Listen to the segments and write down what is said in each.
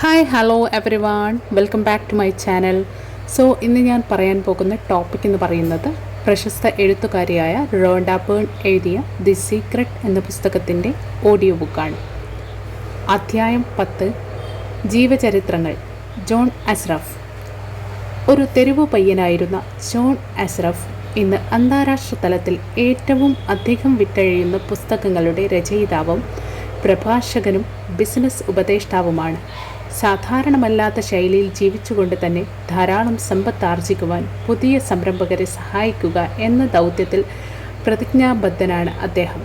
Hi hello everyone welcome back to my channel so ഇന്ന് ഞാൻ പറയാൻ പോകുന്ന ടോപ്പിക് എന്ന് പറയുന്നത് പ്രശസ്ത എഴുത്തുകാരിയായ റോണ്ട എഴുതിയ ദി സീക്രട്ട് എന്ന പുസ്തകത്തിന്റെ ഓഡിയോ ബുക്കാണ് അധ്യായം പത്ത് ജീവചരിത്രങ്ങൾ. John Assaraf. ഒരു തെരുവു പയ്യനായിരുന്ന ജോൺ അസ്രഫ് ഇന്ന് അന്താരാഷ്ട്ര തലത്തിൽ ഏറ്റവും അധികം വിറ്റഴിയുന്ന പുസ്തകങ്ങളുടെ രചയിതാവും പ്രഭാഷകനും ബിസിനസ് ഉപദേഷ്ടാവുമാണ്. സാധാരണമല്ലാത്ത ശൈലിയിൽ ജീവിച്ചുകൊണ്ട് തന്നെ ധാരാളം സമ്പത്ത് ആർജിക്കുവാൻ പുതിയ സംരംഭകരെ സഹായിക്കുക എന്ന ദൗത്യത്തിൽ പ്രതിജ്ഞാബദ്ധനാണ് അദ്ദേഹം.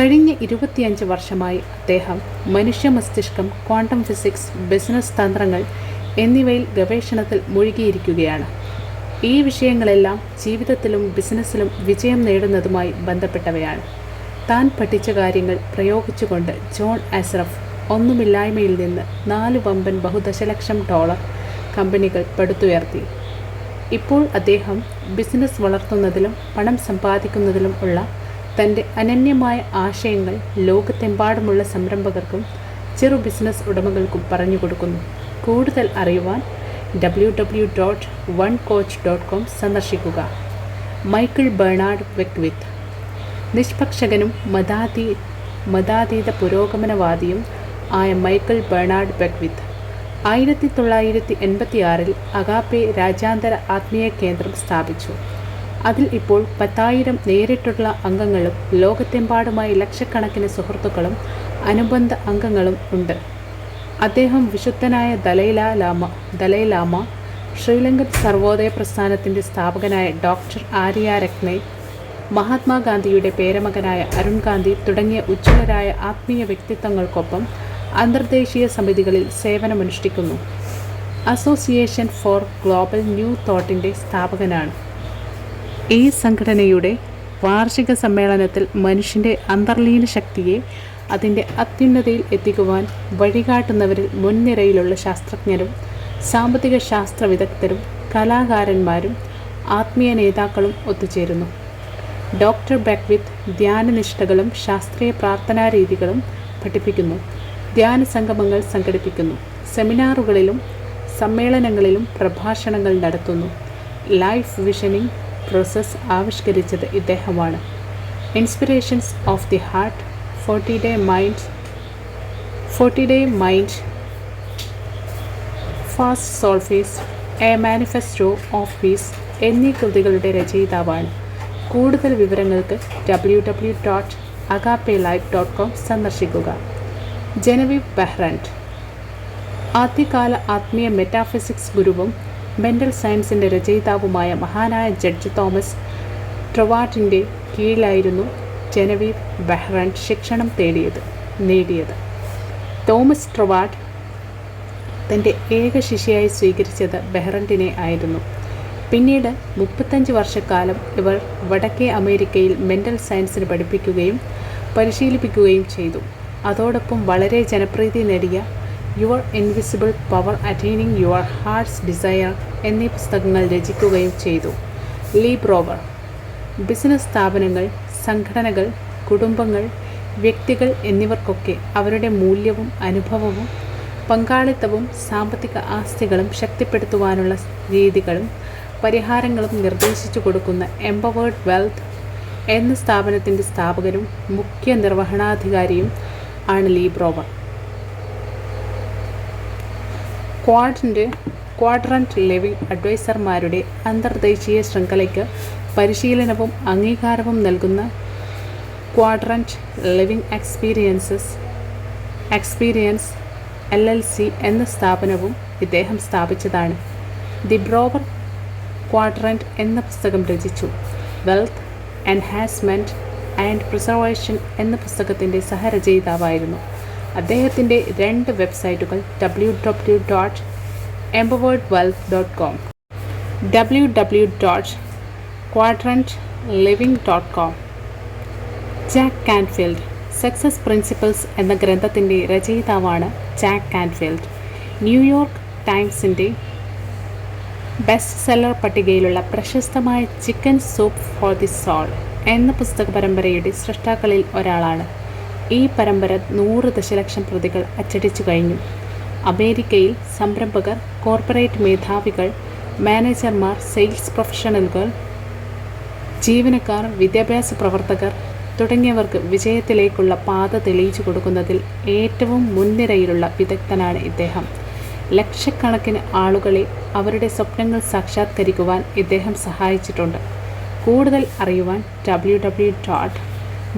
കഴിഞ്ഞ ഇരുപത്തിയഞ്ച് വർഷമായി അദ്ദേഹം മനുഷ്യ മസ്തിഷ്കം ക്വാണ്ടം ഫിസിക്സ് ബിസിനസ് തന്ത്രങ്ങൾ എന്നിവയിൽ ഗവേഷണത്തിൽ മുഴുകിയിരിക്കുകയാണ്. ഈ വിഷയങ്ങളെല്ലാം ജീവിതത്തിലും ബിസിനസ്സിലും വിജയം നേടുന്നതുമായി ബന്ധപ്പെട്ടവയാണ്. താൻ പഠിച്ച കാര്യങ്ങൾ പ്രയോഗിച്ചുകൊണ്ട് ജോൺ അസ്രഫ് ഒന്നുമില്ലായ്മയിൽ നിന്ന് നാല് വമ്പൻ ബഹുദശലക്ഷം ഡോളർ കമ്പനികൾ പടുത്തുയർത്തി. ഇപ്പോൾ അദ്ദേഹം ബിസിനസ് വളർത്തുന്നതിലും പണം സമ്പാദിക്കുന്നതിലും ഉള്ള തന്റെ അനന്യമായ ആശയങ്ങൾ ലോകത്തെമ്പാടുമുള്ള സംരംഭകർക്കും ചെറു ബിസിനസ് ഉടമകൾക്കും പറഞ്ഞു കൊടുക്കുന്നു. കൂടുതൽ അറിയുവാൻ W W dot one coach dot com സന്ദർശിക്കുക. Michael Bernard Beckwith. നിഷ്പക്ഷകനും മതാതീ മതാതീത പുരോഗമനവാദിയും ആയ മൈക്കിൾ ബേണാർഡ് ബെഗ്വിത്ത് ആയിരത്തി തൊള്ളായിരത്തി എൺപത്തി ആറിൽ അഗാപ്പെ രാജ്യാന്തര ആത്മീയ കേന്ദ്രം സ്ഥാപിച്ചു. അതിൽ ഇപ്പോൾ പത്തായിരം നേരിട്ടുള്ള അംഗങ്ങളും ലോകത്തെമ്പാടുമായി ലക്ഷക്കണക്കിന് സുഹൃത്തുക്കളും അനുബന്ധ അംഗങ്ങളും ഉണ്ട്. അദ്ദേഹം വിശുദ്ധനായ ദലൈല Lama Dalai Lama Sri Lankan Sarvodaya പ്രസ്ഥാനത്തിന്റെ സ്ഥാപകനായ ഡോക്ടർ ആര്യ രത്നെ മഹാത്മാഗാന്ധിയുടെ പേരമകനായ അരുൺ ഗാന്ധി തുടങ്ങിയ ഉജ്ജ്വലരായ ആത്മീയ വ്യക്തിത്വങ്ങൾക്കൊപ്പം അന്തർദേശീയ സമിതികളിൽ സേവനമനുഷ്ഠിക്കുന്നു. അസോസിയേഷൻ ഫോർ ഗ്ലോബൽ ന്യൂ തോട്ടിന്റെ സ്ഥാപകനാണ്. ഈ സംഘടനയുടെ വാർഷിക സമ്മേളനത്തിൽ മനുഷ്യന്റെ അന്തർലീന ശക്തിയെ അതിന്റെ അത്യുന്നതയിൽ എത്തിക്കുവാൻ വഴികാട്ടുന്നവരിൽ മുൻനിരയിലുള്ള ശാസ്ത്രജ്ഞരും സാമ്പത്തിക ശാസ്ത്ര വിദഗ്ധരും കലാകാരന്മാരും ആത്മീയ നേതാക്കളും ഒത്തുചേരുന്നു. ഡോക്ടർ ബെക്വിത്ത് ധ്യാനനിഷ്ഠകളും ശാസ്ത്രീയ പ്രാർത്ഥനാ രീതികളും പഠിപ്പിക്കുന്നു. ധ്യാന സംഗമങ്ങൾ സംഘടിപ്പിക്കുന്നു. സെമിനാറുകളിലും സമ്മേളനങ്ങളിലും പ്രഭാഷണങ്ങൾ നടത്തുന്നു. ലൈഫ് വിഷനിങ് പ്രോസസ് ആവിഷ്കരിച്ചത് ഇദ്ദേഹമാണ്. Inspirations of the Heart forty day mind forty day mind fast soul feast a manifesto of peace എന്നീ കൃതികളുടെ രചയിതാവാണ്. കൂടുതൽ വിവരങ്ങൾക്ക് W W dot Agape live dot com സന്ദർശിക്കുക. ജനവീവ് ബെഹ്റന്റ് ആദ്യകാല ആത്മീയ മെറ്റാഫിസിക്സ് ഗുരുവും മെന്റൽ സയൻസിന്റെ രചയിതാവുമായ മഹാനായ ജഡ്ജ് തോമസ് ട്രവാട്ടിന്റെ കീഴിലായിരുന്നു ജനവീവ് ബെഹ്റൻഡ് ശിക്ഷണം തേടിയത് നേടിയത്. തോമസ് ട്രവാട്ട് തന്റെ ഏക ശിഷ്യയായി സ്വീകരിച്ചത് ബെഹ്റന്റിനെ ആയിരുന്നു. പിന്നീട് മുപ്പത്തഞ്ച് വർഷക്കാലം ഇവർ വടക്കേ അമേരിക്കയിൽ മെന്റൽ സയൻസിന് പഠിപ്പിക്കുകയും പരിശീലിപ്പിക്കുകയും ചെയ്തു. അതോടൊപ്പം വളരെ ജനപ്രീതി നേടിയ your invisible power attaining your heart's desire എന്നീ പുസ്തകങ്ങൾ രചിക്കുകയും ചെയ്തു. ലീ ബ്രോവർ ബിസിനസ് സ്ഥാപനങ്ങൾ സംഘടനകൾ കുടുംബങ്ങൾ വ്യക്തികൾ എന്നിവർക്കൊക്കെ അവരുടെ മൂല്യവും അനുഭവവും പങ്കാളിത്തവും സാമ്പത്തിക ആസ്തികളും ശക്തിപ്പെടുത്തുവാനുള്ള രീതികളും പരിഹാരങ്ങളും നിർദ്ദേശിച്ചു കൊടുക്കുന്ന എംപവേർഡ് വെൽത്ത് എന്ന സ്ഥാപനത്തിന്റെ സ്ഥാപകരും മുഖ്യ നിർവഹണാധികാരിയും ആണ് ലീബ്രോവർ ക്വാഡിന്റെ ക്വാഡ്രന്റ് ക്വാഡ്രന്റ് ലിവിംഗ് അഡ്വൈസർമാരുടെ അന്തർദേശീയ ശൃംഖലയ്ക്ക് പരിശീലനവും അംഗീകാരവും നൽകുന്ന quadrant living experiences experience L L C എന്ന സ്ഥാപനവും ഇദ്ദേഹം സ്ഥാപിച്ചതാണ്. ദി ബ്രോവർ ക്വാഡ്രന്റ് എന്ന പുസ്തകം രചിച്ചു. വെൽത്ത് എൻഹാൻസ്മെന്റ് ആൻഡ് പ്രിസർവേഷൻ എന്ന പുസ്തകത്തിന്റെ സഹരചയിതാവായിരുന്നു. അദ്ദേഹത്തിന്റെ രണ്ട് വെബ്സൈറ്റുകൾ W W dot empowered wealth dot com W W dot quadrant living dot com Jack Canfield success principles എന്ന ഗ്രന്ഥത്തിന്റെ രചയിതാവാണ് ജാക്ക് കാൻഫീൽഡ് ന്യൂയോർക്ക് ടൈംസിന്റെ ബെസ്റ്റ് സെല്ലർ പട്ടികയിലുള്ള പ്രശസ്തമായ chicken soup for the soul എന്ന പുസ്തക പരമ്പരയുടെ സൃഷ്ടാക്കളിൽ ഒരാളാണ്. ഈ പരമ്പര നൂറ് ദശലക്ഷം പ്രതികൾ അച്ചടിച്ചു കഴിഞ്ഞു. അമേരിക്കയിൽ സംരംഭകർ കോർപ്പറേറ്റ് മേധാവികൾ മാനേജർമാർ സെയിൽസ് പ്രൊഫഷണലുകൾ ജീവനക്കാർ വിദ്യാഭ്യാസ പ്രവർത്തകർ തുടങ്ങിയവർക്ക് വിജയത്തിലേക്കുള്ള പാത തെളിയിച്ചു കൊടുക്കുന്നതിൽ ഏറ്റവും മുൻനിരയിലുള്ള വിദഗ്ധനാണ് ഇദ്ദേഹം. ലക്ഷക്കണക്കിന് ആളുകളെ അവരുടെ സ്വപ്നങ്ങൾ സാക്ഷാത്കരിക്കുവാൻ ഇദ്ദേഹം സഹായിച്ചിട്ടുണ്ട്. കൂടുതൽ അറിയുവാൻ W W dot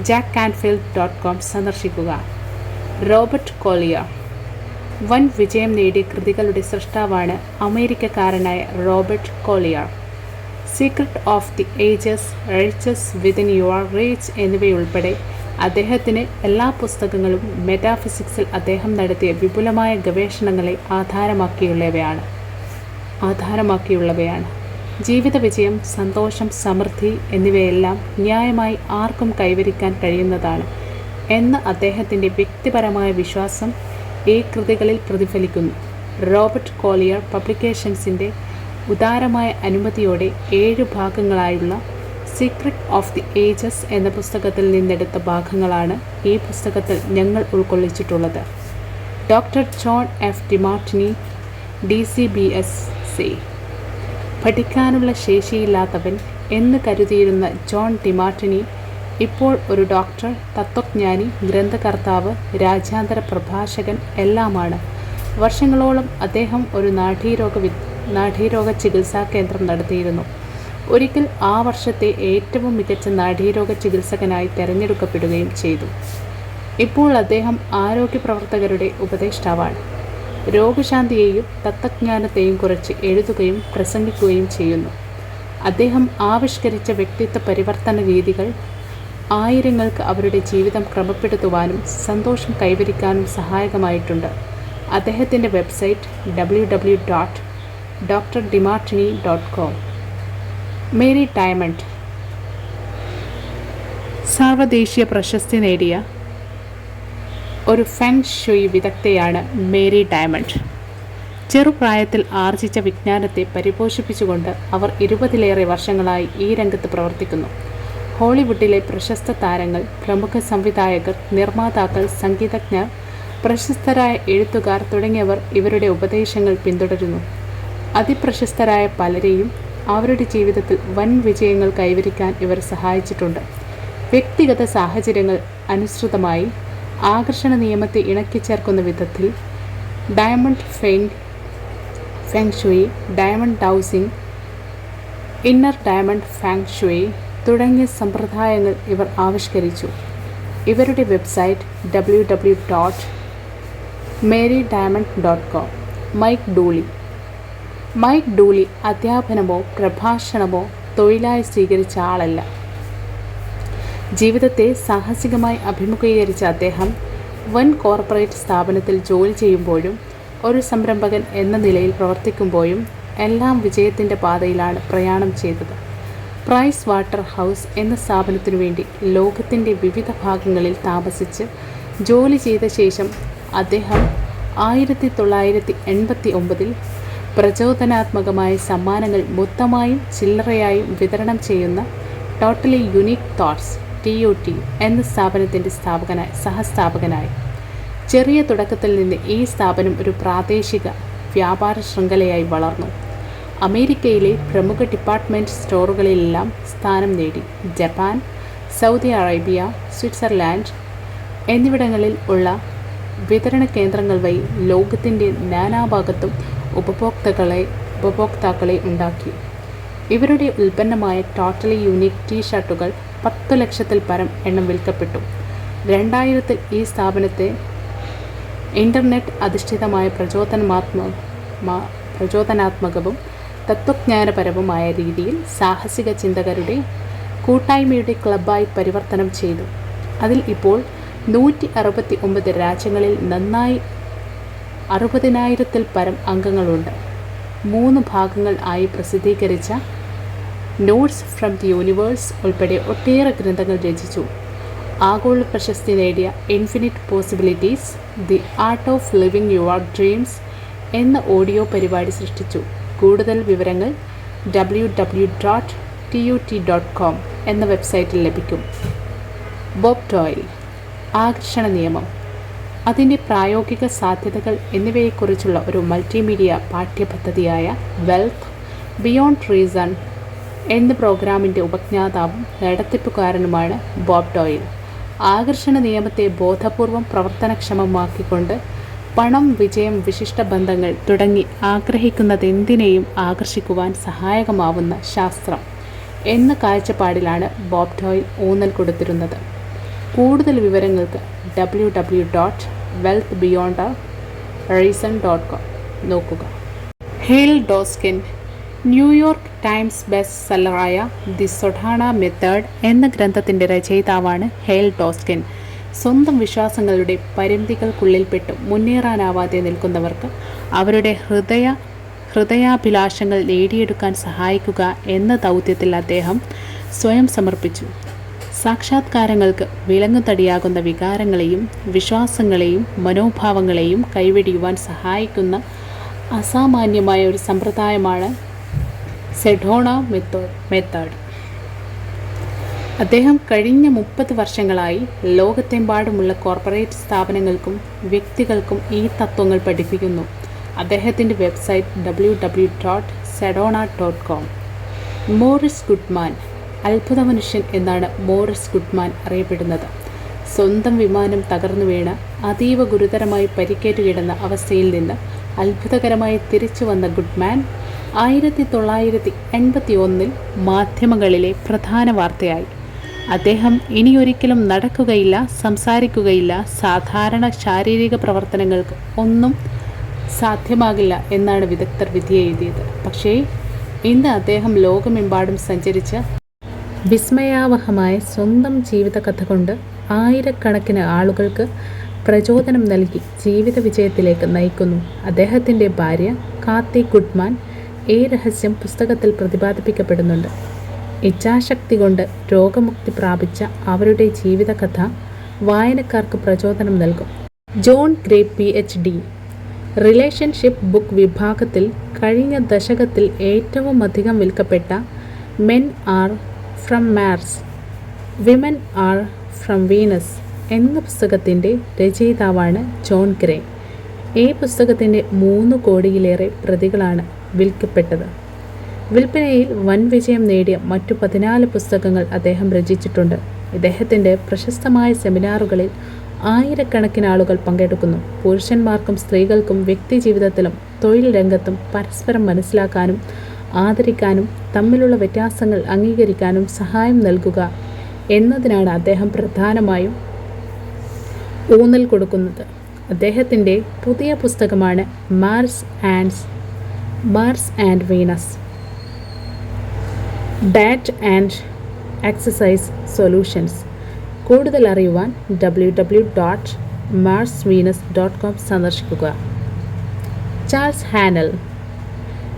Jack Canfield dot com സന്ദർശിക്കുക. റോബർട്ട് കോളിയ വൻ വിജയം നേടിയ കൃതികളുടെ സൃഷ്ടാവാണ് അമേരിക്കക്കാരനായ Robert Collier. Secret of the ages riches within your reach എന്നിവയുൾപ്പെടെ അദ്ദേഹത്തിന് എല്ലാ പുസ്തകങ്ങളും മെറ്റാഫിസിക്സിൽ അദ്ദേഹം നടത്തിയ വിപുലമായ ഗവേഷണങ്ങളെ ആധാരമാക്കിയുള്ളവയാണ്. ആധാരമാക്കിയുള്ളവയാണ്. ജീവിത വിജയം സന്തോഷം സമൃദ്ധി എന്നിവയെല്ലാം ന്യായമായി ആർക്കും കൈവരിക്കാൻ കഴിയുന്നതാണ് എന്ന അദ്ദേഹത്തിന്റെ വ്യക്തിപരമായ വിശ്വാസം ഈ കൃതികളിൽ പ്രതിഫലിക്കുന്നു. റോബർട്ട് കോളിയർ പബ്ലിക്കേഷൻസിന്റെ ഉദാരമായ അനുമതിയോടെ ഏഴ് ഭാഗങ്ങളായുള്ള സീക്രട്ട് ഓഫ് ദി ഏജസ് എന്ന പുസ്തകത്തിൽ നിന്നെടുത്ത ഭാഗങ്ങളാണ് ഈ പുസ്തകത്തിൽ ഞങ്ങൾ ഉൾക്കൊള്ളിച്ചിട്ടുള്ളത്. Doctor John F. Demartini D C B S C. പഠിക്കാനുള്ള ശേഷിയില്ലാത്തവൻ എന്ന് കരുതിയിരുന്ന ജോൺ ഡിമാർട്ടിനി ഇപ്പോൾ ഒരു ഡോക്ടർ തത്വജ്ഞാനി ഗ്രന്ഥകർത്താവ് രാജ്യാന്തര പ്രഭാഷകൻ എല്ലാമാണ്. വർഷങ്ങളോളം അദ്ദേഹം ഒരു നാഡീരോഗ വി നാഡീരോഗ ചികിത്സാ കേന്ദ്രം നടത്തിയിരുന്നു. ഒരിക്കൽ ആ വർഷത്തെ ഏറ്റവും മികച്ച നാഡീരോഗ ചികിത്സകനായി തിരഞ്ഞെടുക്കപ്പെടുകയും ചെയ്തു. ഇപ്പോൾ അദ്ദേഹം ആരോഗ്യ പ്രവർത്തകരുടെ ഉപദേഷ്ടാവാണ്. രോഗശാന്തിയെയും തത്വജ്ഞാനത്തെയും കുറിച്ച് എഴുതുകയും പ്രസംഗിക്കുകയും ചെയ്യുന്നു. അദ്ദേഹം ആവിഷ്കരിച്ച വ്യക്തിത്വ പരിവർത്തന രീതികൾ ആയിരങ്ങൾക്ക് അവരുടെ ജീവിതം ക്രമപ്പെടുത്തുവാനും സന്തോഷം കൈവരിക്കാനും സഹായകമായിട്ടുണ്ട്. അദ്ദേഹത്തിന്റെ website W W dot doctor Demartini dot com. Mary Diamond. സാർവദേശീയ പ്രശസ്തി നേടിയ ഒരു ഫെങ് ഷുയി വിദഗ്ധയാണ് മേരി ഡയമണ്ട്. ചെറുപ്രായത്തിൽ ആർജിച്ച വിജ്ഞാനത്തെ പരിപോഷിപ്പിച്ചുകൊണ്ട് അവർ ഇരുപതിലേറെ വർഷങ്ങളായി ഈ രംഗത്ത് പ്രവർത്തിക്കുന്നു. ഹോളിവുഡിലെ പ്രശസ്ത താരങ്ങൾ പ്രമുഖ സംവിധായകർ നിർമ്മാതാക്കൾ സംഗീതജ്ഞർ പ്രശസ്തരായ എഴുത്തുകാർ തുടങ്ങിയവർ ഇവരുടെ ഉപദേശങ്ങൾ പിന്തുടരുന്നു. അതിപ്രശസ്തരായ പലരെയും അവരുടെ ജീവിതത്തിൽ വൻ വിജയങ്ങൾ കൈവരിക്കാൻ ഇവർ സഹായിച്ചിട്ടുണ്ട്. വ്യക്തിഗത സാഹചര്യങ്ങൾ അനുസൃതമായി ആകർഷണ നിയമത്തെ ഇണക്കി ചേർക്കുന്ന വിധത്തിൽ diamond feng fang shui diamond dowsing inner diamond fang shui തുടങ്ങിയ സമ്പ്രദായങ്ങൾ ഇവർ ആവിഷ്കരിച്ചു. ഇവരുടെ website W W dot Mary Diamond dot com Mike Dooley. Mike Dooley അധ്യാപനമോ പ്രഭാഷണമോ തൊഴിലായി സ്വീകരിച്ച ആളല്ല. ജീവിതത്തെ സാഹസികമായി അഭിമുഖീകരിച്ച അദ്ദേഹം വൻ കോർപ്പറേറ്റ് സ്ഥാപനത്തിൽ ജോലി ചെയ്യുമ്പോഴും ഒരു സംരംഭകൻ എന്ന നിലയിൽ പ്രവർത്തിക്കുമ്പോഴും എല്ലാം വിജയത്തിന്റെ പാതയിലാണ് പ്രയാണം ചെയ്തത്. പ്രൈസ് വാട്ടർ ഹൗസ് എന്ന സ്ഥാപനത്തിനു വേണ്ടി ലോകത്തിന്റെ വിവിധ ഭാഗങ്ങളിൽ താമസിച്ച് ജോലി ചെയ്ത ശേഷം അദ്ദേഹം ആയിരത്തി തൊള്ളായിരത്തി എൺപത്തി ഒമ്പതിൽ പ്രചോദനാത്മകമായ സമ്മാനങ്ങൾ മൊത്തമായും ചില്ലറയായും വിതരണം ചെയ്യുന്ന totally unique thoughts T U T എന്ന സ്ഥാപനത്തിന്റെ സ്ഥാപകനായി സഹസ്ഥാപകനായി. ചെറിയ തുടക്കത്തിൽ നിന്ന് ഈ സ്ഥാപനം ഒരു പ്രാദേശിക വ്യാപാര ശൃംഖലയായി വളർന്നു. അമേരിക്കയിലെ പ്രമുഖ ഡിപ്പാർട്ട്മെന്റ് സ്റ്റോറുകളിലെല്ലാം സ്ഥാനം നേടി. ജപ്പാൻ സൗദി അറേബ്യ സ്വിറ്റ്സർലാൻഡ് എന്നിവിടങ്ങളിൽ ഉള്ള വിതരണ കേന്ദ്രങ്ങൾ വഴി ലോകത്തിന്റെ നാനാഭാഗത്തും ഉപഭോക്താക്കളെ ഉപഭോക്താക്കളെ ഉണ്ടാക്കി. ഇവരുടെ ഉൽപ്പന്നമായ ടോട്ടലി യൂണിക് ടീ ഷർട്ടുകൾ പത്തു ലക്ഷത്തിൽ പരം എണ്ണം വിൽക്കപ്പെട്ടു. രണ്ടായിരത്തിൽ ഈ സ്ഥാപനത്തെ ഇന്റർനെറ്റ് അധിഷ്ഠിതമായ പ്രചോദനാത്മ പ്രചോദനാത്മകവും തത്വജ്ഞാനപരവുമായ രീതിയിൽ സാഹസിക ചിന്തകരുടെ കൂട്ടായ്മയുടെ ക്ലബ്ബായി പരിവർത്തനം ചെയ്തു. അതിൽ ഇപ്പോൾ നൂറ്റി അറുപത്തി ഒമ്പത് രാജ്യങ്ങളിൽ നന്നായി അറുപതിനായിരത്തിൽ പരം അംഗങ്ങളുണ്ട്. മൂന്ന് ഭാഗങ്ങൾ ആയി പ്രസിദ്ധീകരിച്ച നോട്ട്സ് ഫ്രം ദി യൂണിവേഴ്സ് ഉൾപ്പെടെ ഒട്ടേറെ ഗ്രന്ഥങ്ങൾ രചിച്ചു. ആഗോള പ്രശസ്തി നേടിയ infinite possibilities the art of living your dreams എന്ന ഓഡിയോ പരിപാടി സൃഷ്ടിച്ചു. കൂടുതൽ വിവരങ്ങൾ W W dot T U T dot com എന്ന വെബ്സൈറ്റിൽ ലഭിക്കും. ബോബ് ടോയിൽ ആകർഷണ നിയമം. അതിന്റെ പ്രായോഗിക സാധ്യതകൾ എന്നിവയെക്കുറിച്ചുള്ള ഒരു മൾട്ടിമീഡിയ പാഠ്യപദ്ധതിയായ വെൽത്ത് ബിയോണ്ട് റീസൺ എന്ന പ്രോഗ്രാമിന്റെ ഉപജ്ഞാതാവും നടത്തിപ്പുകാരനുമാണ് ബോബ് ഡോയിൽ. ആകർഷണ നിയമത്തെ ബോധപൂർവം പ്രവർത്തനക്ഷമമാക്കിക്കൊണ്ട് പണം വിജയം വിശിഷ്ട ബന്ധങ്ങൾ തുടങ്ങി ആഗ്രഹിക്കുന്നതെന്തിനേയും ആകർഷിക്കുവാൻ സഹായകമാവുന്ന ശാസ്ത്രം എന്ന കാഴ്ചപ്പാടിലാണ് ബോബ് ഡോയിൽ ഊന്നൽ കൊടുത്തിരുന്നത്. കൂടുതൽ വിവരങ്ങൾക്ക് W W dot wealth beyond reason dot com നോക്കുക. Hale Dwoskin New York Times best സെല്ലറായ the Sedona method എന്ന ഗ്രന്ഥത്തിന്റെ രചയിതാവാണ് ഹേൽ ടോസ്കിൻ സ്വന്തം വിശ്വാസങ്ങളുടെ പരിമിതികൾക്കുള്ളിൽപ്പെട്ട് മുന്നേറാനാവാതെ നിൽക്കുന്നവർക്ക് അവരുടെ ഹൃദയ ഹൃദയാഭിലാഷങ്ങൾ നേടിയെടുക്കാൻ സഹായിക്കുക എന്ന ദൗത്യത്തിൽ അദ്ദേഹം സ്വയം സമർപ്പിച്ചു. സാക്ഷാത്കാരങ്ങൾക്ക് വിലങ്ങുതടിയാകുന്ന വികാരങ്ങളെയും വിശ്വാസങ്ങളെയും മനോഭാവങ്ങളെയും കൈവെടിയുവാൻ സഹായിക്കുന്ന അസാമാന്യമായ ഒരു സമ്പ്രദായമാണ് സെഡോണ മെത്തോ മെത്തേഡ്. അദ്ദേഹം കഴിഞ്ഞ മുപ്പത് വർഷങ്ങളായി ലോകത്തെമ്പാടുമുള്ള കോർപ്പറേറ്റ് സ്ഥാപനങ്ങൾക്കും വ്യക്തികൾക്കും ഈ തത്വങ്ങൾ പഠിപ്പിക്കുന്നു. അദ്ദേഹത്തിന്റെ website W W dot Sedona dot com. Morris Goodman അത്ഭുത മനുഷ്യൻ എന്നാണ് മോറിസ് ഗുഡ്മാൻ അറിയപ്പെടുന്നത്. സ്വന്തം വിമാനം തകർന്നു വീണ് അതീവ ഗുരുതരമായി പരിക്കേറ്റ് കിടന്ന അവസ്ഥയിൽ നിന്ന് അത്ഭുതകരമായി തിരിച്ചു വന്ന ഗുഡ്മാൻ ആയിരത്തി തൊള്ളായിരത്തി എൺപത്തി ഒന്നിൽ മാധ്യമങ്ങളിലെ പ്രധാന വാർത്തയായി. അദ്ദേഹം ഇനിയൊരിക്കലും നടക്കുകയില്ല സംസാരിക്കുകയില്ല സാധാരണ ശാരീരിക പ്രവർത്തനങ്ങൾക്ക് ഒന്നും സാധ്യമാകില്ല എന്നാണ് വിദഗ്ധർ വിധി എഴുതിയത് പക്ഷേ ഇന്ന് അദ്ദേഹം ലോകമെമ്പാടും സഞ്ചരിച്ച് വിസ്മയാവഹമായ സ്വന്തം ജീവിതകഥ കൊണ്ട് ആയിരക്കണക്കിന് ആളുകൾക്ക് പ്രചോദനം നൽകി ജീവിത വിജയത്തിലേക്ക് നയിക്കുന്നു. അദ്ദേഹത്തിന്റെ ഭാര്യ കാത്തി ഗുഡ്മാൻ ഈ രഹസ്യം പുസ്തകത്തിൽ പ്രതിപാദിപ്പിക്കപ്പെടുന്നുണ്ട്. ഇച്ഛാശക്തി കൊണ്ട് രോഗമുക്തി പ്രാപിച്ച അവരുടെ ജീവിതകഥ വായനക്കാർക്ക് പ്രചോദനം നൽകും. John Gray P H D. Relationship book വിഭാഗത്തിൽ കഴിഞ്ഞ ദശകത്തിൽ ഏറ്റവും അധികം വിൽക്കപ്പെട്ട men are from Mars women are from Venus എന്ന പുസ്തകത്തിന്റെ രചയിതാവാണ് ജോൺ ഗ്രേ. ഈ പുസ്തകത്തിന്റെ മൂന്ന് കോടിയിലേറെ പ്രതികളാണ് വിൽക്കപ്പെട്ടത്. വിൽപ്പനയിൽ വൻ വിജയം നേടിയ മറ്റു പതിനാല് പുസ്തകങ്ങൾ അദ്ദേഹം രചിച്ചിട്ടുണ്ട്. ഇദ്ദേഹത്തിന്റെ പ്രശസ്തമായ സെമിനാറുകളിൽ ആയിരക്കണക്കിന് ആളുകൾ പങ്കെടുക്കുന്നു. പുരുഷന്മാർക്കും സ്ത്രീകൾക്കും വ്യക്തി ജീവിതത്തിലും തൊഴിൽ രംഗത്തും പരസ്പരം മനസ്സിലാക്കാനും ആദരിക്കാനും തമ്മിലുള്ള വ്യത്യാസങ്ങൾ അംഗീകരിക്കാനും സഹായം നൽകുക എന്നതിനാണ് അദ്ദേഹം പ്രധാനമായും ഊന്നൽ കൊടുക്കുന്നത്. അദ്ദേഹത്തിന്റെ പുതിയ പുസ്തകമാണ് Mars ആൻഡ്സ് Mars and Venus diet and exercise solutions കൂടുതൽ അറിയുവാൻ W W dot Mars Venus dot com സന്ദർശിക്കുക. ചാൾസ് ഹാനൽ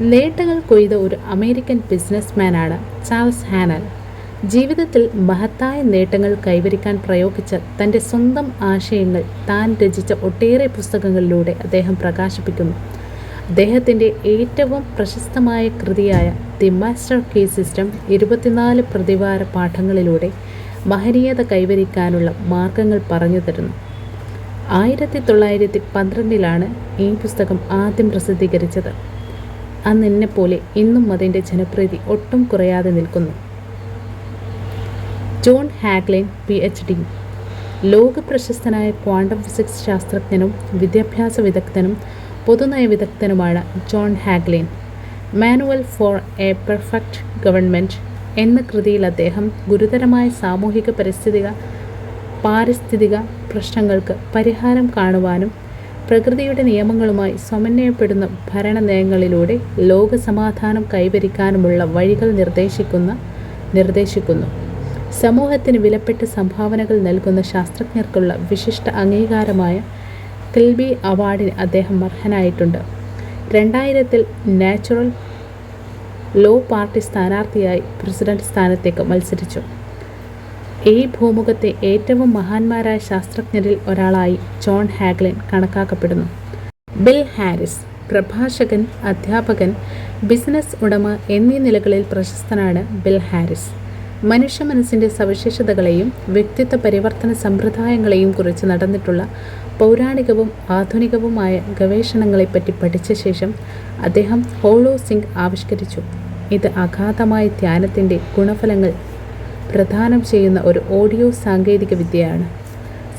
നേട്ടങ്ങൾ കൊയ്ത ഒരു അമേരിക്കൻ ബിസിനസ്മാനാണ് ചാൾസ് ഹാനൽ ജീവിതത്തിൽ മഹത്തായ നേട്ടങ്ങൾ കൈവരിക്കാൻ പ്രയോഗിച്ച തന്റെ സ്വന്തം ആശയങ്ങൾ താൻ രചിച്ച ഒട്ടേറെ പുസ്തകങ്ങളിലൂടെ അദ്ദേഹം പ്രകാശിപ്പിക്കുന്നു. അദ്ദേഹത്തിന്റെ ഏറ്റവും പ്രശസ്തമായ കൃതിയായ ദി മാസ്റ്റർ കീ സിസ്റ്റം ഇരുപത്തിനാല് പ്രതിവാര പാഠങ്ങളിലൂടെ മഹനീയത കൈവരിക്കാനുള്ള മാർഗങ്ങൾ പറഞ്ഞു തരുന്നു. ആയിരത്തി തൊള്ളായിരത്തി പന്ത്രണ്ടിലാണ് ഈ പുസ്തകം ആദ്യം പ്രസിദ്ധീകരിച്ചത്. അന്ന് എന്നെപ്പോലെ ഇന്നും അതിന്റെ ജനപ്രീതി ഒട്ടും കുറയാതെ നിൽക്കുന്നു. John Hagelin P H D ലോക പ്രശസ്തനായ ക്വാണ്ടം ഫിസിക്സ് ശാസ്ത്രജ്ഞനും വിദ്യാഭ്യാസ വിദഗ്ധനും പൊതുനയ വിദഗ്ധനുമാണ് John Hagelin manual for a perfect government എന്ന കൃതിയിൽ അദ്ദേഹം ഗുരുതരമായ സാമൂഹിക പരിസ്ഥിതിക പാരിസ്ഥിതിക പ്രശ്നങ്ങൾക്ക് പരിഹാരം കാണുവാനും പ്രകൃതിയുടെ നിയമങ്ങളുമായി സമന്വയപ്പെടുന്ന ഭരണ നയങ്ങളിലൂടെ ലോകസമാധാനം കൈവരിക്കാനുമുള്ള വഴികൾ നിർദ്ദേശിക്കുന്ന നിർദ്ദേശിക്കുന്നു. സമൂഹത്തിന് വിലപ്പെട്ട സംഭാവനകൾ നൽകുന്ന ശാസ്ത്രജ്ഞർക്കുള്ള വിശിഷ്ട അംഗീകാരമായ കിൽബി അവാർഡിന് അദ്ദേഹം അർഹനായിട്ടുണ്ട്. രണ്ടായിരത്തിൽ നാച്ചുറൽ ലോ പാർട്ടി സ്ഥാനാർത്ഥിയായി പ്രസിഡന്റ് സ്ഥാനത്തേക്ക് മത്സരിച്ചു. ഈ ഭൂമുഖത്തെ ഏറ്റവും മഹാന്മാരായ ശാസ്ത്രജ്ഞരിൽ ഒരാളായി ജോൺ ഹാഗ്ലിൻ കണക്കാക്കപ്പെടുന്നു. ബിൽ ഹാരിസ് പ്രഭാഷകൻ അധ്യാപകൻ ബിസിനസ് ഉടമ എന്നീ നിലകളിൽ പ്രശസ്തനാണ് ബിൽ ഹാരിസ്. മനുഷ്യ മനസ്സിന്റെ സവിശേഷതകളെയും വ്യക്തിത്വ പരിവർത്തന സമ്പ്രദായങ്ങളെയും കുറിച്ച് നടന്നിട്ടുള്ള പൗരാണികവും ആധുനികവുമായ ഗവേഷണങ്ങളെപ്പറ്റി പഠിച്ച ശേഷം അദ്ദേഹം ഹോളോ സിംഗ് ആവിഷ്കരിച്ചു. ഇത് അഗാധമായ ധ്യാനത്തിന്റെ ഗുണഫലങ്ങൾ പ്രദാനം ചെയ്യുന്ന ഒരു ഓഡിയോ സാങ്കേതിക വിദ്യയാണ്.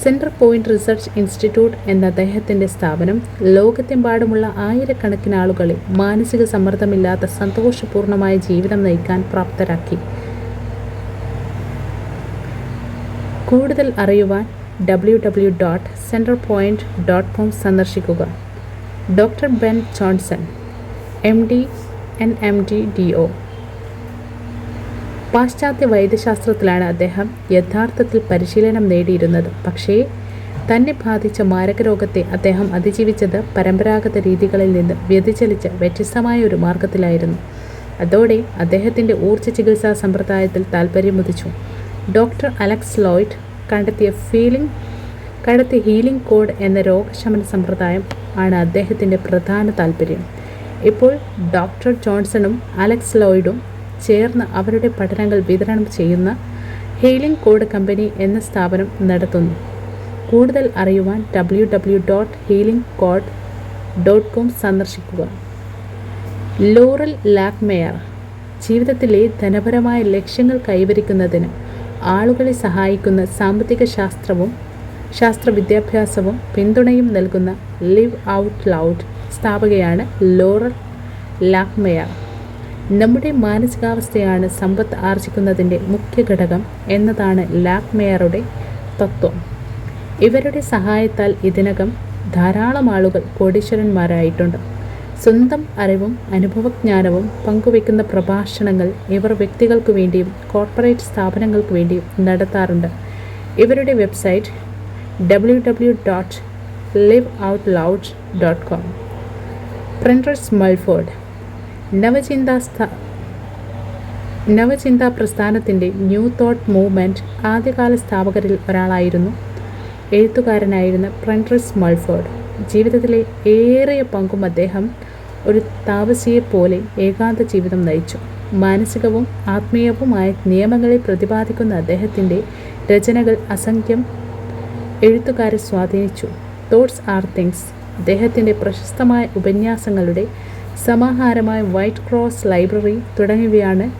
സെൻട്രൽ പോയിന്റ് റിസർച്ച് ഇൻസ്റ്റിറ്റ്യൂട്ട് എന്ന അദ്ദേഹത്തിന്റെ സ്ഥാപനം ലോകത്തെമ്പാടുമുള്ള ആയിരക്കണക്കിന് ആളുകളെ മാനസിക സമ്മർദ്ദമില്ലാത്ത സന്തോഷപൂർണമായ ജീവിതം നയിക്കാൻ പ്രാപ്തരാക്കി. കൂടുതൽ അറിയുവാൻ W W dot central point dot com സന്ദർശിക്കുക. Doctor Ben Johnson M D N M D D O പാശ്ചാത്യ വൈദ്യശാസ്ത്രത്തിലാണ് അദ്ദേഹം യഥാർത്ഥത്തിൽ പരിശീലനം നേടിയിരുന്നത്. പക്ഷേ തന്നെ ബാധിച്ച മാരകരോഗത്തെ അദ്ദേഹം അതിജീവിച്ചത് പരമ്പരാഗത രീതികളിൽ നിന്ന് വ്യതിചലിച്ച വ്യത്യസ്തമായ ഒരു മാർഗത്തിലായിരുന്നു. അതോടെ അദ്ദേഹത്തിന്റെ ഊർജ ചികിത്സാ സമ്പ്രദായത്തിൽ താൽപ്പര്യമുദിച്ചു ഡോക്ടർ അലക്സ് ലോയ്ഡ് കണ്ടെത്തിയ ഫീലിംഗ് കണ്ടെത്തിയ ഹീലിംഗ് കോഡ് എന്ന രോഗശമന സമ്പ്രദായം ആണ് അദ്ദേഹത്തിന്റെ പ്രധാന താല്പര്യം. ഇപ്പോൾ ഡോക്ടർ ജോൺസണും അലക്സ് ലോയ്ഡും ചേർന്ന് അവരുടെ പഠനങ്ങൾ വിതരണം ചെയ്യുന്ന ഹീലിംഗ് കോഡ് കമ്പനി എന്ന സ്ഥാപനം നടത്തുന്നു. കൂടുതൽ അറിയുവാൻ W W dot healing code dot com സന്ദർശിക്കുക. ലോറൽ ലാക്മെയർ ജീവിതത്തിലെ ധനപരമായ ലക്ഷ്യങ്ങൾ കൈവരിക്കുന്നതിന് ആളുകളെ സഹായിക്കുന്ന സാമ്പത്തിക ശാസ്ത്രവും ശാസ്ത്ര വിദ്യാഭ്യാസവും പിന്തുണയും നൽകുന്ന ലിവ് ഔട്ട് ലൗഡ് സ്ഥാപകയാണ് ലോറൽ ലാക്മയർ നമ്മുടെ മാനസികാവസ്ഥയാണ് സമ്പത്ത് ആർജിക്കുന്നതിന്റെ മുഖ്യ ഘടകം എന്നതാണ് ലാക്മയറുടെ തത്വം. ഇവരുടെ സഹായത്താൽ ഇതിനകം ധാരാളം ആളുകൾ കോടീശ്വരന്മാരായിട്ടുണ്ട്. സ്വന്തം അറിവും അനുഭവജ്ഞാനവും പങ്കുവെക്കുന്ന പ്രഭാഷണങ്ങൾ ഇവർ വ്യക്തികൾക്ക് വേണ്ടിയും കോർപ്പറേറ്റ് സ്ഥാപനങ്ങൾക്ക് വേണ്ടിയും നടത്താറുണ്ട്. ഇവരുടെ website W W dot live out loud dot com Prentice Mulford Navachintha നവചിന്താ പ്രസ്ഥാനത്തിന്റെ ന്യൂ തോട്ട് മൂവ്മെന്റ് ആദ്യകാല സ്ഥാപകരിൽ ഒരാളായിരുന്നു. എഴുത്തുകാരനായിരുന്ന പ്രിന്റർസ് മൾഫോർഡ് ജീവിതത്തിലെ ഏറെ പങ്കും അദ്ദേഹം ഒരു താപസിയെപ്പോലെ ഏകാന്ത ജീവിതം നയിച്ചു. മാനസികവും ആത്മീയവുമായ നിയമങ്ങളെ പ്രതിപാദിക്കുന്ന അദ്ദേഹത്തിന്റെ രചനകൾ അസംഖ്യം എഴുത്തുകാരെ സ്വാധീനിച്ചു. തോട്ട്സ് ആർ തിങ്സ് അദ്ദേഹത്തിന്റെ പ്രശസ്തമായ ഉപന്യാസങ്ങളുടെ സമാഹാരമായ വൈറ്റ് ക്രോസ് ലൈബ്രറി തുടങ്ങിയവയാണ്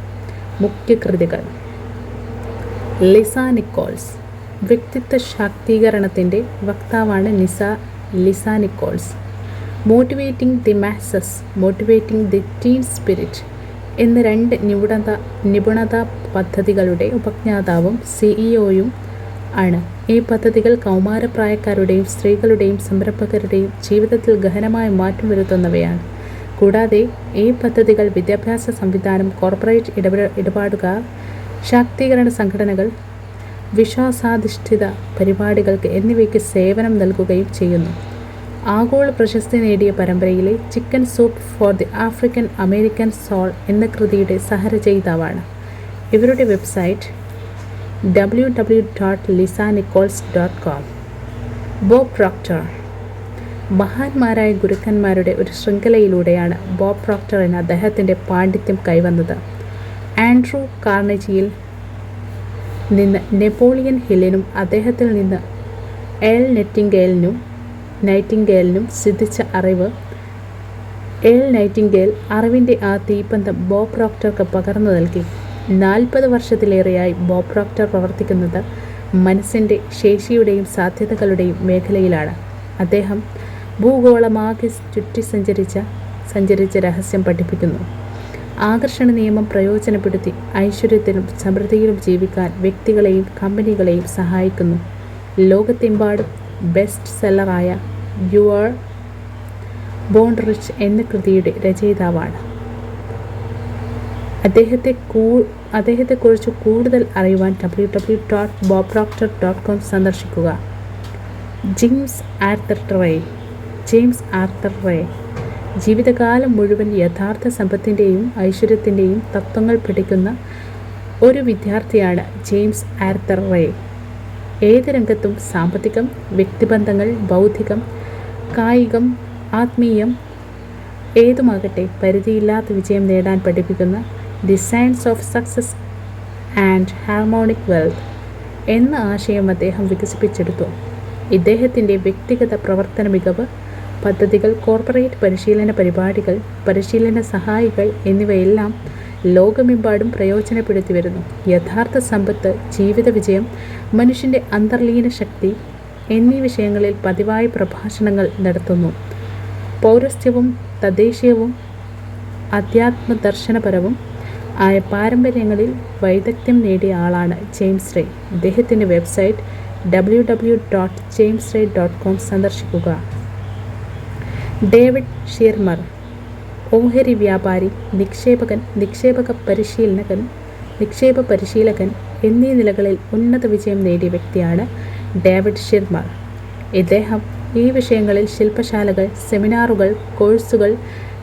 മുഖ്യ കൃതികൾ. ലിസ നിക്കോൾസ് വ്യക്തിത്വ ശാക്തീകരണത്തിന്റെ വക്താവാണ് നിസ Lisa Nichols. Motivating the masses motivating the teen spirit എന്ന രണ്ട് നിപുണത നിപുണത പദ്ധതികളുടെ ഉപജ്ഞാതാവും സിഇഒയും ആണ്. ഈ പദ്ധതികൾ കൗമാരപ്രായക്കാരുടെയും സ്ത്രീകളുടെയും സംരംഭകരുടെയും ജീവിതത്തിൽ ഗഹനമായ മാറ്റം വരുത്തുന്നവയാണ്. കൂടാതെ ഈ പദ്ധതികൾ വിദ്യാഭ്യാസ സംവിധാനം കോർപ്പറേറ്റ് ഇടപെട ഇടപാടുകാർ ശാക്തീകരണ സംഘടനകൾ വിശ്വാസാധിഷ്ഠിത പരിപാടികൾക്ക് എന്നിവയ്ക്ക് സേവനം നൽകുകയും ചെയ്യുന്നു. ആഗോള പ്രശസ്തി നേടിയ പരമ്പരയിലെ chicken soup for the African American soul എന്ന കൃതിയുടെ സഹരചയിതാവാണ്. ഇവരുടെ website W W dot Lisa Nichols dot com Bob Proctor. മഹാന്മാരായ ഗുരുക്കന്മാരുടെ ഒരു ശൃംഖലയിലൂടെയാണ് ബോബ് പ്രോക്ടർ എന്ന അദ്ദേഹത്തിന്റെ പാണ്ഡിത്യം കൈവന്നത്. ആൻഡ്രൂ കാർണജിയിൽ നിന്ന് നെപ്പോളിയൻ ഹില്ലിനും അദ്ദേഹത്തിൽ നിന്ന് എൽ നെറ്റിംഗേലിനും നൈറ്റിംഗേലിനും സിദ്ധിച്ച അറിവ്. എൽ നൈറ്റിംഗേൽ അറിവിന്റെ ആ തീപ്പന്തം ബോബ് പ്രോക്ടർക്ക് പകർന്നു നൽകി. നാൽപ്പത് വർഷത്തിലേറെയായി ബോബ് പ്രോക്ടർ പ്രവർത്തിക്കുന്നത് മനസ്സിന്റെ ശേഷിയുടെയും സാധ്യതകളുടെയും മേഖലയിലാണ്. അദ്ദേഹം ഭൂഗോളമാകെ ചുറ്റി സഞ്ചരിച്ച സഞ്ചരിച്ച രഹസ്യം പഠിപ്പിക്കുന്നു. ആകർഷണ നിയമം പ്രയോജനപ്പെടുത്തി ഐശ്വര്യത്തിലും സമൃദ്ധിയിലും ജീവിക്കാൻ വ്യക്തികളെയും കമ്പനികളെയും സഹായിക്കുന്നു. ലോകത്തെമ്പാടും ബെസ്റ്റ് സെല്ലറായ യു ആർ ബോൺ റിച്ച് എന്ന കൃതിയുടെ രചയിതാവാണ്. അദ്ദേഹത്തെ കൂ അദ്ദേഹത്തെക്കുറിച്ച് കൂടുതൽ അറിയുവാൻ W W dot Bob Proctor dot com സന്ദർശിക്കുക. James Arthur Ray James Arthur Ray ജീവിതകാലം മുഴുവൻ യഥാർത്ഥ സമ്പത്തിന്റെയും ഐശ്വര്യത്തിന്റെയും തത്വങ്ങൾ പഠിക്കുന്ന ഒരു വിദ്യാർത്ഥിയാണ് ജെയിംസ് ആർത്തർ റേ ഏത് രംഗത്തും സാമ്പത്തികം വ്യക്തിബന്ധങ്ങൾ ബൗദ്ധികം കായികം ആത്മീയം ഏതുമാകട്ടെ പരിധിയില്ലാത്ത വിജയം നേടാൻ പഠിപ്പിക്കുന്ന the science of success and harmonic wealth എന്ന ആശയം അദ്ദേഹം വികസിപ്പിച്ചെടുത്തു. ഇദ്ദേഹത്തിന്റെ വ്യക്തിഗത പ്രവർത്തന മികവ് പദ്ധതികൾ കോർപ്പറേറ്റ് പരിശീലന പരിപാടികൾ പരിശീലന സഹായികൾ എന്നിവയെല്ലാം ലോകമെമ്പാടും പ്രയോജനപ്പെടുത്തി വരുന്നു. യഥാർത്ഥ സമ്പത്ത് ജീവിത വിജയം മനുഷ്യന്റെ അന്തർലീന ശക്തി എന്നീ വിഷയങ്ങളിൽ പതിവായി പ്രഭാഷണങ്ങൾ നടത്തുന്നു. പൗരസ്ത്യവും തദ്ദേശീയവും അധ്യാത്മദർശനപരവും ആയ പാരമ്പര്യങ്ങളിൽ വൈദഗ്ധ്യം നേടിയ ആളാണ് ജെയിംസ് റേ. ഇദ്ദേഹത്തിന്റെ website W W dot James Ray dot com സന്ദർശിക്കുക. ഡേവിഡ് ഷീർമർ ഓഹരി വ്യാപാരി നിക്ഷേപകൻ നിക്ഷേപക പരിശീലകൻ നിക്ഷേപ പരിശീലകൻ എന്നീ നിലകളിൽ ഉന്നത വിജയം നേടിയ വ്യക്തിയാണ് ഡേവിഡ് ഷിർമർ ഇദ്ദേഹം ഈ വിഷയങ്ങളിൽ ശില്പശാലകൾ സെമിനാറുകൾ കോഴ്സുകൾ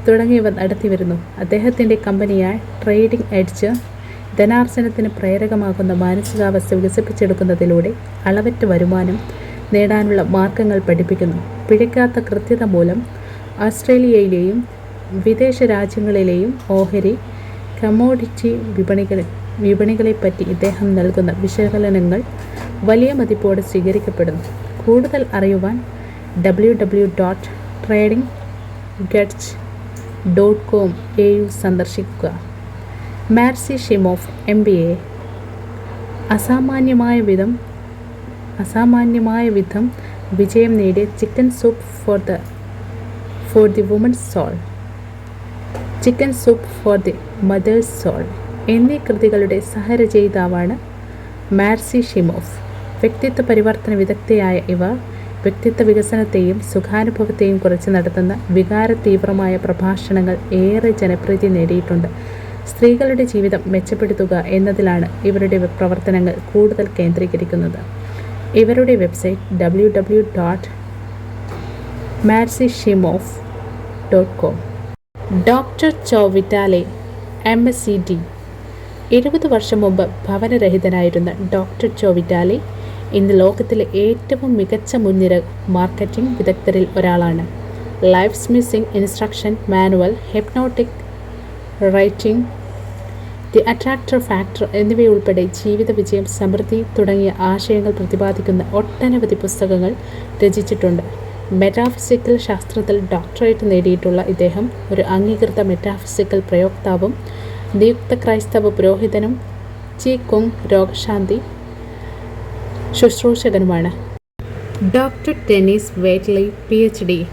തുടങ്ങിയവ നടത്തിവരുന്നു. അദ്ദേഹത്തിന്റെ കമ്പനിയായ ട്രേഡിംഗ് എഡ്ജ് ധനാർജനത്തിന് പ്രേരകമാകുന്ന മാനസികാവസ്ഥ വികസിപ്പിച്ചെടുക്കുന്നതിലൂടെ അളവറ്റ വരുമാനം നേടാനുള്ള മാർഗങ്ങൾ പഠിപ്പിക്കുന്നു. പിഴയ്ക്കാത്ത കൃത്യത മൂലം ഓസ്ട്രേലിയയിലെയും വിദേശ രാജ്യങ്ങളിലെയും ഓഹരി കമോഡിറ്റി വിപണികളെ വിപണികളെപ്പറ്റി ഇദ്ദേഹം നൽകുന്ന വിശകലനങ്ങൾ വലിയ മതിപ്പോടെ സ്വീകരിക്കപ്പെടുന്നു. കൂടുതൽ അറിയുവാൻ W W dot trading ഗഡ്ജ് dot com A U സന്ദർശിക്കുക. Marci Shimoff M B A അസാമാന്യമായ വിധം അസാമാന്യമായ വിധം വിജയം നേടിയ chicken soup for the for the woman's soul chicken soup for the mother's soul എന്നീ കൃതികളുടെ സഹരചയിതാവാണ് മാർസി ഷിമോഫ്. വ്യക്തിത്വ പരിവർത്തന വിദഗ്ധയായ ഇവ വ്യക്തിത്വ വികസനത്തെയും സുഖാനുഭവത്തെയും കുറിച്ച് നടത്തുന്ന വികാര തീവ്രമായ പ്രഭാഷണങ്ങൾ ഏറെ ജനപ്രീതി നേടിയിട്ടുണ്ട്. സ്ത്രീകളുടെ ജീവിതം മെച്ചപ്പെടുത്തുക എന്നതിലാണ് ഇവരുടെ പ്രവർത്തനങ്ങൾ കൂടുതൽ കേന്ദ്രീകരിക്കുന്നത്. ഇവരുടെ website W W dot Marci Shimoff dot com doctor Joe Vitale M S C D എഴുപത് വർഷം മുമ്പ് ഭവനരഹിതനായിരുന്ന ഡോക്ടർ ചോ വിറ്റാലെ ഇന്ന് ലോകത്തിലെ ഏറ്റവും മികച്ച മുൻനിര മാർക്കറ്റിംഗ് വിദഗ്ധരിൽ ഒരാളാണ്. Life's missing instruction manual hypnotic writing the attractor factor എന്നിവയുൾപ്പെടെ ജീവിത വിജയം സമൃദ്ധി തുടങ്ങിയ ആശയങ്ങൾ പ്രതിപാദിക്കുന്ന ഒട്ടനവധി പുസ്തകങ്ങൾ രചിച്ചിട്ടുണ്ട്. മെറ്റാഫിസിക്കൽ ശാസ്ത്രത്തിൽ ഡോക്ടറേറ്റ് നേടിയിട്ടുള്ള ഇദ്ദേഹം ഒരു അംഗീകൃത മെറ്റാഫിസിക്കൽ പ്രയോക്താവും നിയുക്ത ക്രൈസ്തവ പുരോഹിതനും ചി കുങ് രോഗശാന്തി ശുശ്രൂഷകനുമാണ്. Doctor Denis Waitley P H D.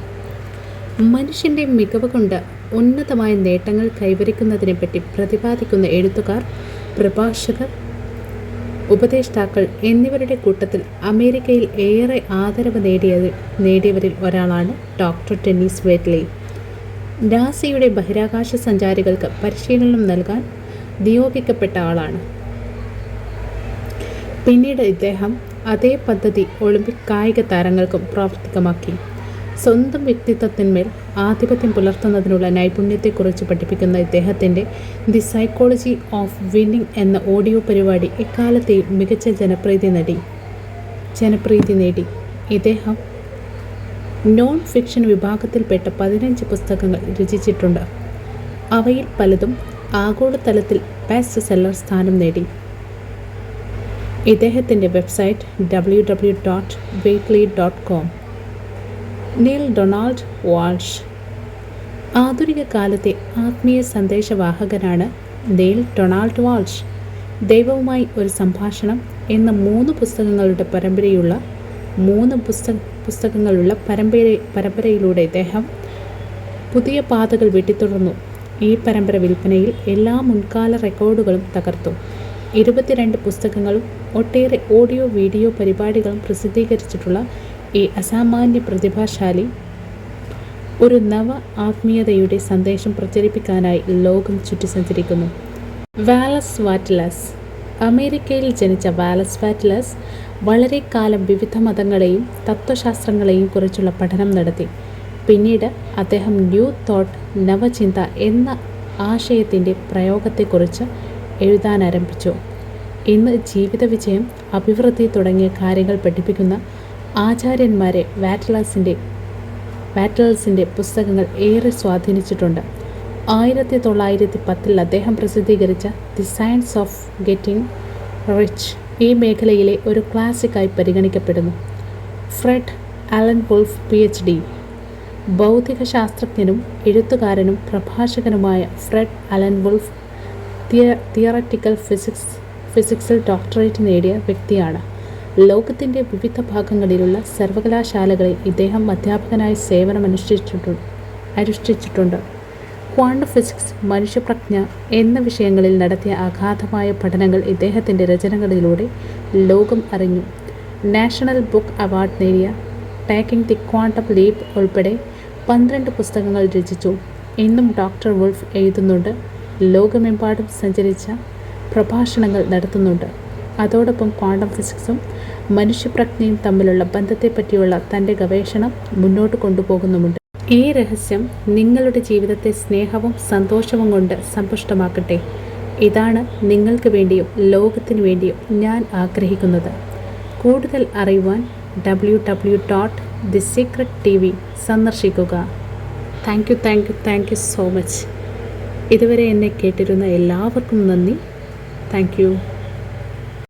മനുഷ്യന്റെ മികവ് കൊണ്ട് ഉന്നതമായ നേട്ടങ്ങൾ കൈവരിക്കുന്നതിനെപ്പറ്റി പ്രതിപാദിക്കുന്ന എഴുത്തുകാർ പ്രഭാഷകർ ഉപദേഷ്ടാക്കൾ എന്നിവരുടെ കൂട്ടത്തിൽ അമേരിക്കയിൽ ഏറെ ആദരവ് നേടിയത് നേടിയവരിൽ ഒരാളാണ് ഡോക്ടർ ടെന്നീസ് വേറ്റ്ലി. നാസയുടെ ബഹിരാകാശ സഞ്ചാരികൾക്ക് പരിശീലനം നൽകാൻ നിയോഗിക്കപ്പെട്ട ആളാണ്. പിന്നീട് ഇദ്ദേഹം അതേ പദ്ധതി ഒളിമ്പിക് കായിക താരങ്ങൾക്കും പ്രാവർത്തികമാക്കി. സ്വന്തം വ്യക്തിത്വത്തിന്മേൽ ആധിപത്യം പുലർത്തുന്നതിനുള്ള നൈപുണ്യത്തെക്കുറിച്ച് പഠിപ്പിക്കുന്ന ഇദ്ദേഹത്തിന്റെ ദി സൈക്കോളജി ഓഫ് വിന്നിംഗ് എന്ന ഓഡിയോ പരിപാടി എക്കാലത്തെയും മികച്ച ജനപ്രീതി നേടി. ജനപ്രീതി നേടി. ഇദ്ദേഹം നോൺ ഫിക്ഷൻ വിഭാഗത്തിൽപ്പെട്ട പതിനഞ്ച് പുസ്തകങ്ങൾ രചിച്ചിട്ടുണ്ട്. അവയിൽ പലതും ആഗോളതലത്തിൽ ബെസ്റ്റ് സെല്ലർ സ്ഥാനം നേടി. ഇദ്ദേഹത്തിന്റെ website W W dot Waitley dot com Neil Donald Walsch. ആധുനിക കാലത്തെ ആത്മീയ സന്ദേശവാഹകനാണ് നീൽ ഡൊണാൾഡ് വാൾഷ്. ദൈവവുമായി ഒരു സംഭാഷണം എന്ന മൂന്ന് പുസ്തകങ്ങളുടെ പരമ്പരയുള്ള മൂന്ന് പുസ്തക പുസ്തകങ്ങളുള്ള പരമ്പര പരമ്പരയിലൂടെ ഇദ്ദേഹം പുതിയ പാതകൾ വെട്ടിത്തുടർന്നു. ഈ പരമ്പര വിൽപ്പനയിൽ എല്ലാ മുൻകാല റെക്കോർഡുകളും തകർത്തു. ഇരുപത്തിരണ്ട് പുസ്തകങ്ങളും ഒട്ടേറെ ഓഡിയോ വീഡിയോ പരിപാടികളും പ്രസിദ്ധീകരിച്ചിട്ടുള്ള ഈ അസാമാന്യ പ്രതിഭാശാലി ഒരു നവ ആത്മീയതയുടെ സന്ദേശം പ്രചരിപ്പിക്കാനായി ലോകം ചുറ്റി സഞ്ചരിക്കുന്നു. Wallace Wattles. അമേരിക്കയിൽ ജനിച്ച വാലസ് വാറ്റ്ലസ് വളരെ കാലം വിവിധ മതങ്ങളെയും തത്വശാസ്ത്രങ്ങളെയും കുറിച്ചുള്ള പഠനം നടത്തി. പിന്നീട് അദ്ദേഹം ന്യൂ തോട്ട് നവചിന്ത എന്ന ആശയത്തിന്റെ പ്രയോഗത്തെക്കുറിച്ച് എഴുതാൻ ആരംഭിച്ചു. ഇന്ന് ജീവിത വിജയം അഭിവൃദ്ധി തുടങ്ങിയ കാര്യങ്ങൾ പഠിപ്പിക്കുന്ന ആചാര്യന്മാരെ വാറ്റ്ലാസിന്റെ വാറ്റ്ലസിന്റെ പുസ്തകങ്ങൾ ഏറെ സ്വാധീനിച്ചിട്ടുണ്ട്. ആയിരത്തി തൊള്ളായിരത്തി പത്തിൽ അദ്ദേഹം പ്രസിദ്ധീകരിച്ച the science of getting rich ഈ മേഖലയിലെ ഒരു ക്ലാസിക്കായി പരിഗണിക്കപ്പെടുന്നു. Fred Alan Wolf P H D. ഭൗതിക ശാസ്ത്രജ്ഞനും എഴുത്തുകാരനും പ്രഭാഷകനുമായ Fred Alan Wolf theoretical physics ഫിസിക്സിൽ doctorate നേടിയ വ്യക്തിയാണ്. ലോകത്തിന്റെ വിവിധ ഭാഗങ്ങളിലുള്ള സർവകലാശാലകളിൽ ഇദ്ദേഹം അധ്യാപകനായി സേവനമനുഷ്ഠിച്ചിട്ടു അനുഷ്ഠിച്ചിട്ടുണ്ട്. ക്വാണ്ടം ഫിസിക്സ് മനുഷ്യപ്രജ്ഞ എന്ന വിഷയങ്ങളിൽ നടത്തിയ അഗാധമായ പഠനങ്ങൾ ഇദ്ദേഹത്തിന്റെ രചനകളിലൂടെ ലോകം അറിഞ്ഞു. നാഷണൽ ബുക്ക് അവാർഡ് നേടിയ ടേക്കിംഗ് ദി ക്വാണ്ടം ലീപ്പ് ഉൾപ്പെടെ പന്ത്രണ്ട് പുസ്തകങ്ങൾ രചിച്ചു. ഇന്നും ഡോക്ടർ വുൾഫ് എഴുതുന്നുണ്ട്. ലോകമെമ്പാടും സഞ്ചരിച്ച പ്രഭാഷണങ്ങൾ നടത്തുന്നുണ്ട്. അതോടൊപ്പം ക്വാണ്ടം ഫിസിക്സും മനുഷ്യപ്രജ്ഞയും തമ്മിലുള്ള ബന്ധത്തെപ്പറ്റിയുള്ള തന്റെ ഗവേഷണം മുന്നോട്ട് കൊണ്ടുപോകുന്നുമുണ്ട്. ഈ രഹസ്യം നിങ്ങളുടെ ജീവിതത്തെ സ്നേഹവും സന്തോഷവും കൊണ്ട് സമ്പുഷ്ടമാക്കട്ടെ. ഇതാണ് നിങ്ങൾക്ക് വേണ്ടിയും ലോകത്തിനു വേണ്ടിയും ഞാൻ ആഗ്രഹിക്കുന്നത്. കൂടുതൽ അറിയുവാൻ W W dot the secret T V സന്ദർശിക്കുക. Thank you thank you thank you so much. ഇതുവരെ എന്നെ കേട്ടിരുന്ന എല്ലാവർക്കും നന്ദി. താങ്ക്